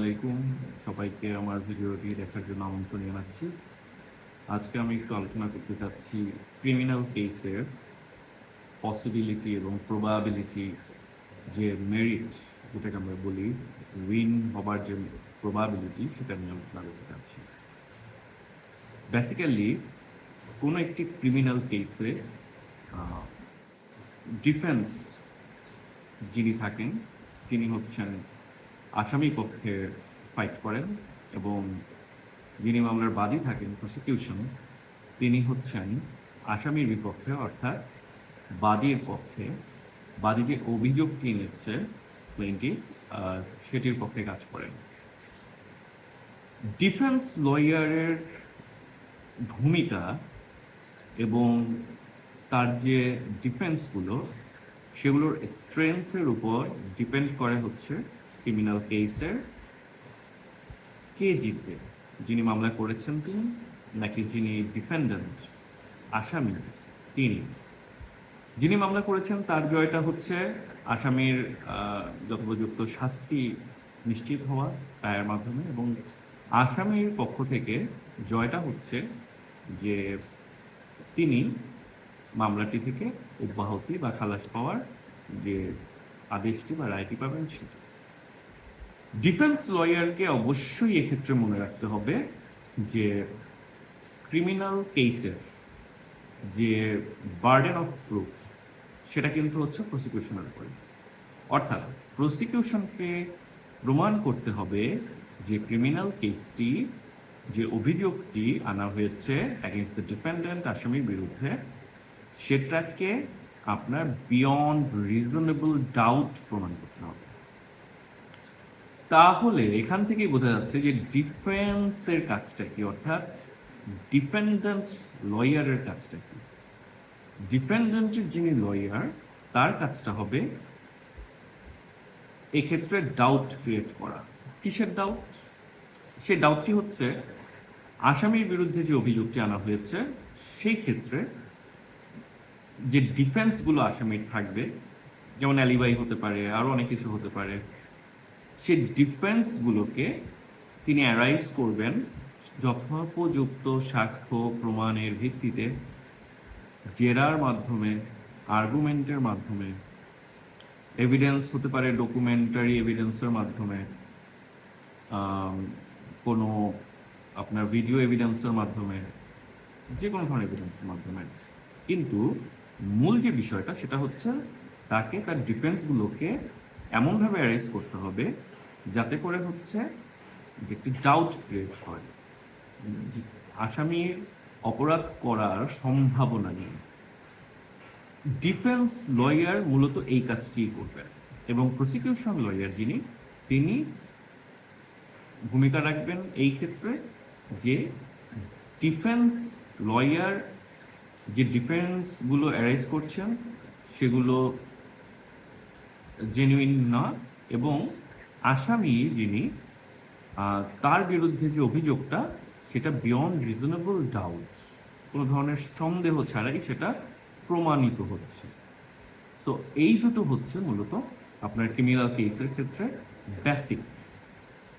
আলাইকুম। সবাইকে আমার ভিডিওটি দেখার জন্য আমন্ত্রণ জানাচ্ছি। আজকে আমি একটু আলোচনা করতে চাচ্ছি ক্রিমিনাল কেসের পসিবিলিটি এবং প্রবাবিলিটি যে মেরিট যেটাকে আমরা বলি উইন হবার যে প্রবাবিলিটি সেটা আমি আলোচনা করতে চাচ্ছি বেসিক্যালি কোনো একটি ক্রিমিনাল কেসে ডিফেন্স যিনি থাকেন, তিনি হচ্ছেন আসামি পক্ষে ফাইট করেন এবং যিনি মামলার বাদী থাকেন প্রসিকিউশন তিনি হচ্ছেন আসামির বিপক্ষে, অর্থাৎ বাদীর পক্ষে। বাদী যে অভিযোগটি নিচ্ছে প্লেনটি সেটির পক্ষে কাজ করেন। ডিফেন্স লয়ারের ভূমিকা এবং তার যে ডিফেন্সগুলো সেগুলোর স্ট্রেংথের উপর ডিপেন্ড করে হচ্ছে ক্রিমিনাল কেসের কে জিতবে? যিনি মামলা করেছেন তিনি, নাকি যিনি ডিফেন্ডেন্ট আসামি তিনি? যিনি মামলা করেছেন, তার জয়টা হচ্ছে আসামির যথোপযুক্ত শাস্তি নিশ্চিত হওয়া রায়ের মাধ্যমে এবং আসামির পক্ষ থেকে জয়টা হচ্ছে যে তিনি মামলাটি থেকে অব্যাহতি বা খালাস পাওয়ার যে আদেশটি বা রায়টি পাবেন সেটা। ডিফেন্স লয়ারকে অবশ্যই এক্ষেত্রে মনে রাখতে হবে যে ক্রিমিনাল কেসের যে বার্ডেন অফ প্রুফ সেটা কিন্তু হচ্ছে প্রসিকিউশনের উপরে অর্থাৎ প্রসিকিউশনকে প্রমাণ করতে হবে যে ক্রিমিনাল কেসটি যে অভিযোগটি আনা হয়েছে অ্যাগেনস্ট দ্য ডিফেন্ডেন্ট আসামির বিরুদ্ধে, সেটাকে আপনার বিয়ন্ড রিজনেবল ডাউট প্রমাণ করতে হবে। তাহলে এখান থেকেই বোঝা যাচ্ছে যে ডিফেন্সের কাজটা কি? অর্থাৎ ডিফেন্ডেন্ট লয়ারের কাজটা কি? ডিফেন্ডেন্টের যিনি লয়ার, তার কাজটা হবে এক্ষেত্রে ডাউট ক্রিয়েট করা। কিসের ডাউট সেই ডাউটটি হচ্ছে আসামির বিরুদ্ধে যে অভিযোগটি আনা হয়েছে, সেই ক্ষেত্রে যে ডিফেন্সগুলো আসামির থাকবে, যেমন অ্যালিবাই হতে পারে আরও অনেক কিছু হতে পারে সে ডিফেন্সগুলোকে তিনি অ্যারাইজ করবেন যথোপযুক্ত সাক্ষ্য প্রমাণের ভিত্তিতে জেরার মাধ্যমে আর্গুমেন্টের মাধ্যমে এভিডেন্স হতে পারে ডকুমেন্টারি এভিডেন্সের মাধ্যমে কোনো আপনার ভিডিও এভিডেন্সের মাধ্যমে, যে কোনো ধরনের এভিডেন্সের মাধ্যমে। কিন্তু মূল যে বিষয়টা সেটা হচ্ছে তাকে তার ডিফেন্সগুলোকে এমনভাবে অ্যারেঞ্জ করতে হবে যাতে করে হচ্ছে যে একটি ডাউট ক্রিয়েট হয়। আসামির অপরাধ করার সম্ভাবনা নেই ডিফেন্স লয়ার মূলত এই কাজটি করবেন এবং প্রসিকিউশন লয়ার যিনি, তিনি ভূমিকা রাখবেন এই ক্ষেত্রে যে ডিফেন্স লয়ার যে ডিফেন্সগুলো অ্যারেঞ্জ করছেন, সেগুলো জেনুইন না, এবং আসামি যিনি তার বিরুদ্ধে যে অভিযোগটা, সেটা বিয়ন্ড রিজনেবল ডাউট কোনো ধরনের সন্দেহ ছাড়াই সেটা প্রমাণিত হচ্ছে। সো এই দুটো হচ্ছে মূলত আপনার ক্রিমিনাল কেসের ক্ষেত্রে বেসিক